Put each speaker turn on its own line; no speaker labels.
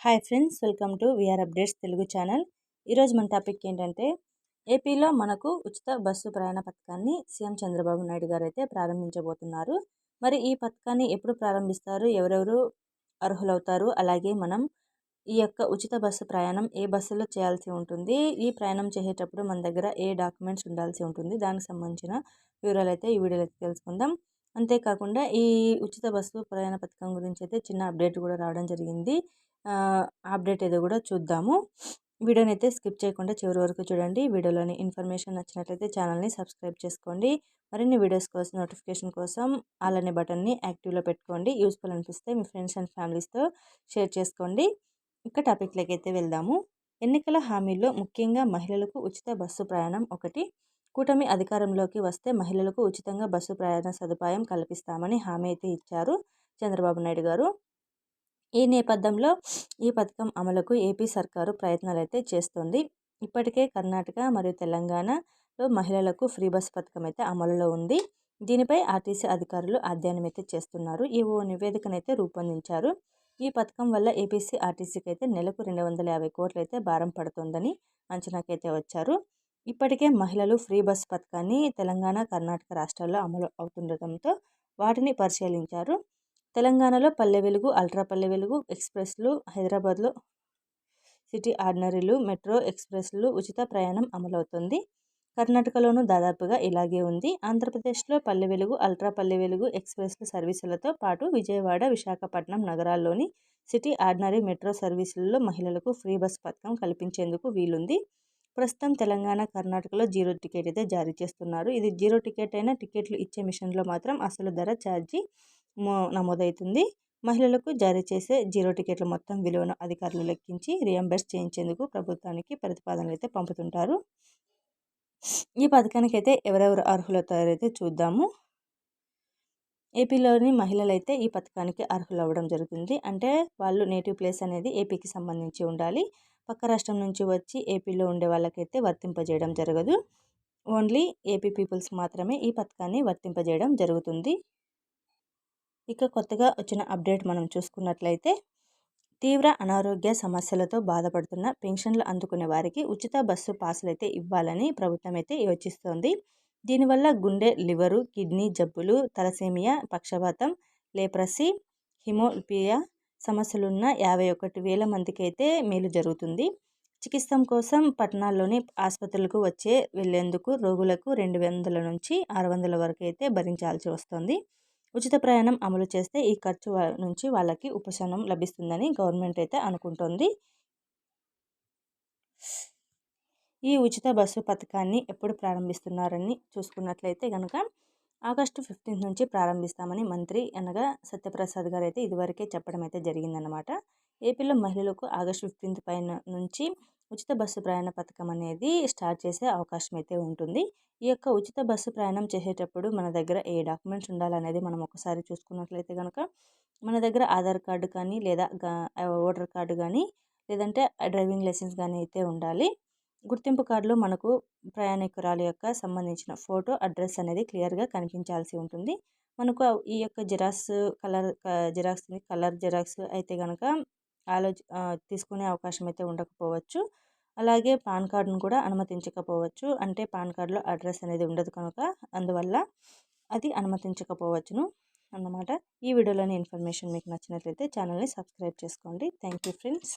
Hi friends welcome to VR updates Telugu channel. ఈరోజు మన topic ఏంటంటే ఏపీలో మనకు ఉచిత బస్సు ప్రయాణ పథకాన్ని సీఎం చంద్రబాబు నాయుడు గారు అయితే ప్రారంభించబోతున్నారు. మరి ఈ పథకాన్ని ఎప్పుడు ప్రారంభిస్తారు? ఎవరెవరు అర్హులవుతారు? అలాగే మనం ఈ యొక్క ఉచిత బస్సు ప్రయాణం ఏ బస్సులో చేయాల్సి ఉంటుంది? ఈ ప్రయాణం చేసేటప్పుడు మన దగ్గర ఏ డాక్యుమెంట్స్ ఉండాల్సి ఉంటుంది? దానికి సంబంధించిన వివరాలు అయితే ఈ వీడియోలో తెలుసుకుందాం. అంతేకాకుండా ఈ ఉచిత బస్సు ప్రయాణ పథకం గురించి అయితే చిన్న అప్డేట్ కూడా రావడం జరిగింది. అప్డేట్ ఏదో కూడా చూద్దాము. వీడియోని అయితే స్కిప్ చేయకుండా చివరి వరకు చూడండి. వీడియోలోని ఇన్ఫర్మేషన్ నచ్చినట్లయితే ఛానల్ని సబ్స్క్రైబ్ చేసుకోండి. మరిన్ని వీడియోస్ కోసం నోటిఫికేషన్ కోసం అలానే బటన్ని యాక్టివ్లో పెట్టుకోండి. యూస్ఫుల్ అనిపిస్తే మీ ఫ్రెండ్స్ అండ్ ఫ్యామిలీస్తో షేర్ చేసుకోండి. ఇంకా టాపిక్లోకి అయితే వెళ్దాము. ఎన్నికల హామీల్లో ముఖ్యంగా మహిళలకు ఉచిత బస్సు ప్రయాణం ఒకటి కూటమి అధికారంలోకి వస్తే మహిళలకు ఉచితంగా బస్సు ప్రయాణ సదుపాయం కల్పిస్తామని హామీ అయితే ఇచ్చారు చంద్రబాబు నాయుడు గారు. ఈ నేపథ్యంలో ఈ పథకం అమలుకు ఏపీ సర్కారు ప్రయత్నాలు అయితే చేస్తుంది. ఇప్పటికే కర్ణాటక మరియు తెలంగాణలో మహిళలకు ఫ్రీ బస్ పథకం అయితే అమలులో ఉంది. దీనిపై ఆర్టీసీ అధికారులు అధ్యయనం అయితే చేస్తున్నారు. ఈ ఓ నివేదికనైతే రూపొందించారు. ఈ పథకం వల్ల ఏపీసీ ఆర్టీసీకి అయితే నెలకు రెండు వందల యాభై కోట్లు అయితే భారం పడుతుందని అంచనాకైతే వచ్చారు. ఇప్పటికే మహిళలు ఫ్రీ బస్ పథకాన్ని తెలంగాణ కర్ణాటక రాష్ట్రాల్లో అమలు అవుతుండటంతో వాటిని పరిశీలించారు. తెలంగాణలో పల్లె వెలుగు అల్ట్రా పల్లె వెలుగు ఎక్స్ప్రెస్లు హైదరాబాద్లో సిటీ ఆర్డినరీలు మెట్రో ఎక్స్ప్రెస్లు ఉచిత ప్రయాణం అమలవుతుంది. కర్ణాటకలోనూ దాదాపుగా ఇలాగే ఉంది. ఆంధ్రప్రదేశ్లో పల్లె వెలుగు అల్ట్రా పల్లె వెలుగు ఎక్స్ప్రెస్ల సర్వీసులతో పాటు విజయవాడ విశాఖపట్నం నగరాల్లోని సిటీ ఆర్డినరీ మెట్రో సర్వీసులలో మహిళలకు ఫ్రీ బస్ పథకం కల్పించేందుకు వీలుంది. ప్రస్తుతం తెలంగాణ కర్ణాటకలో జీరో టికెట్ అయితే జారీ చేస్తున్నారు. ఇది జీరో టికెట్ అయినా టికెట్లు ఇచ్చే మిషన్లో మాత్రం అసలు ధర ఛార్జీ నమోదవుతుంది మహిళలకు జారీ చేసే జీరో టికెట్ల మొత్తం విలువను అధికారులు లెక్కించి రియంబర్స్ చేయించేందుకు ప్రభుత్వానికి ప్రతిపాదనలు అయితే పంపుతుంటారు. ఈ పథకానికి అయితే ఎవరెవరు అర్హులవుతారైతే అయితే చూద్దాము. ఏపీలోని మహిళలు అయితే ఈ పథకానికి అర్హులు అవ్వడం జరుగుతుంది. అంటే వాళ్ళు నేటివ్ ప్లేస్ అనేది ఏపీకి సంబంధించి ఉండాలి. పక్క రాష్ట్రం నుంచి వచ్చి ఏపీలో ఉండే వాళ్ళకైతే వర్తింపజేయడం జరగదు. ఓన్లీ ఏపీ పీపుల్స్ మాత్రమే ఈ పథకాన్ని వర్తింపజేయడం జరుగుతుంది. ఇక కొత్తగా వచ్చిన అప్డేట్ మనం చూసుకున్నట్లయితే తీవ్ర అనారోగ్య సమస్యలతో బాధపడుతున్న పెన్షన్లు అందుకునే వారికి ఉచిత బస్సు పాసులు అయితే ఇవ్వాలని ప్రభుత్వం అయితే యోచిస్తోంది. దీనివల్ల గుండె లివరు కిడ్నీ జబ్బులు తలసేమియా పక్షపాతం లేప్రసీ హిమోపియా సమస్యలున్న యాభై ఒకటి వేల మందికి అయితే మేలు జరుగుతుంది. చికిత్స కోసం పట్టణాల్లోని ఆసుపత్రులకు వచ్చే వెళ్ళేందుకు రోగులకు రెండు వందల నుంచి ఆరు వందల వరకు అయితే భరించాల్సి వస్తుంది. ఉచిత ప్రయాణం అమలు చేస్తే ఈ ఖర్చు నుంచి వాళ్ళకి ఉపశమనం లభిస్తుందని గవర్నమెంట్ అయితే అనుకుంటుంది. ఈ ఉచిత బస్సు పథకాన్ని ఎప్పుడు ప్రారంభిస్తున్నారని చూసుకున్నట్లయితే కనుక ఆగస్టు ఫిఫ్టీన్త్ నుంచి ప్రారంభిస్తామని మంత్రి అనగా సత్యప్రసాద్ గారు అయితే ఇదివరకే చెప్పడం అయితే జరిగిందనమాట ఏపీలో మహిళలకు ఆగస్టు ఫిఫ్టీన్త్ పైన నుంచి ఉచిత బస్సు ప్రయాణ పథకం అనేది స్టార్ట్ చేసే అవకాశం అయితే ఉంటుంది. ఈ యొక్క ఉచిత బస్సు ప్రయాణం చేసేటప్పుడు మన దగ్గర ఏ డాక్యుమెంట్స్ ఉండాలనేది మనం ఒకసారి చూసుకున్నట్లయితే కనుక మన దగ్గర ఆధార్ కార్డు కానీ లేదా ఓటర్ కార్డు కానీ లేదంటే డ్రైవింగ్ లైసెన్స్ కానీ అయితే ఉండాలి. గుర్తింపు కార్డులో మనకు ప్రయాణికురాలు యొక్క సంబంధించిన ఫోటో అడ్రస్ అనేది క్లియర్గా కనిపించాల్సి ఉంటుంది. మనకు ఈ యొక్క xerox colour xerox colour xerox అయితే కనుక ఆలోచి తీసుకునే అవకాశం అయితే ఉండకపోవచ్చు. అలాగే పాన్ కార్డును కూడా అనుమతించకపోవచ్చు. అంటే పాన్ కార్డులో అడ్రస్ అనేది ఉండదు కనుక అందువల్ల అది అనుమతించకపోవచ్చును అన్నమాట. ఈ వీడియోలోని ఇన్ఫర్మేషన్ మీకు నచ్చినట్లయితే ఛానల్ని సబ్స్క్రైబ్ చేసుకోండి. Thank you friends.